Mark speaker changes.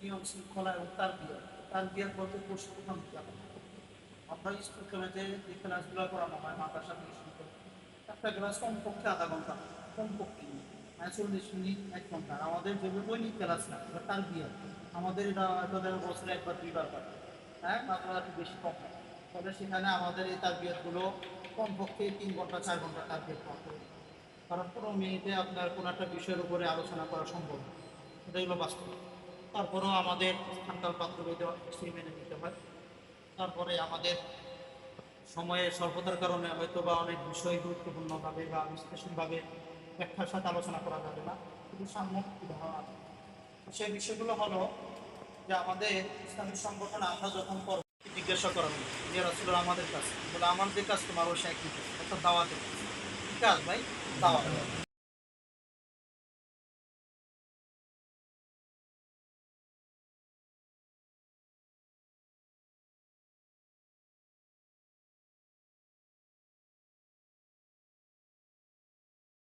Speaker 1: নিয়ম শৃঙ্খলা এবং তার বিয়ার? তার বিয়ার বলতে প্রশিক্ষণ দিতে হবে স্কুল কলেজে যে ক্লাসগুলো করানো হয়, মাদ্রাসা করে, একটা ক্লাস কমপক্ষে আধা ঘণ্টা, কমপক্ষে মানে চল্লিশ মিনিট, এক ঘণ্টা। আমাদের যেগুলো দৈনিক ক্লাস না এটা তার বিয়ার। আমাদের এটা বছরে একবার, দুইবার করে হ্যাঁ মাত্রা বেশি কম তবে সেখানে আমাদের এই তার বিয়ারগুলো কমপক্ষে তিন ঘণ্টা, চার ঘণ্টা তার বিয়ার করতে কারণ কোনো মিনিটে আপনার কোনো একটা বিষয়ের উপরে আলোচনা করা সম্ভব এটা হলো বাস্তব। তারপরেও আমাদের স্থানকাল পাত্র সেই মেনে নিতে হয়। তারপরে আমাদের সময়ে স্বল্পতার কারণে হয়তো বা অনেক বিষয় গুরুত্বপূর্ণভাবে বা বিশ্লেষণভাবে ব্যাখ্যার সাথে আলোচনা করা যাবে না। কিন্তু সাম্যক আছে। সেই বিষয়গুলো হলো যে আমাদের ইসলামিক সংগঠন আমরা যখন পরবর্তী জিজ্ঞাসা করা হলো, যে রাসুল আমাদের কাছে বলে, আমাদের কাজ তোমার ওই কাজ অর্থাৎ দাওয়াতের কাজ ভাই? দাওয়াত।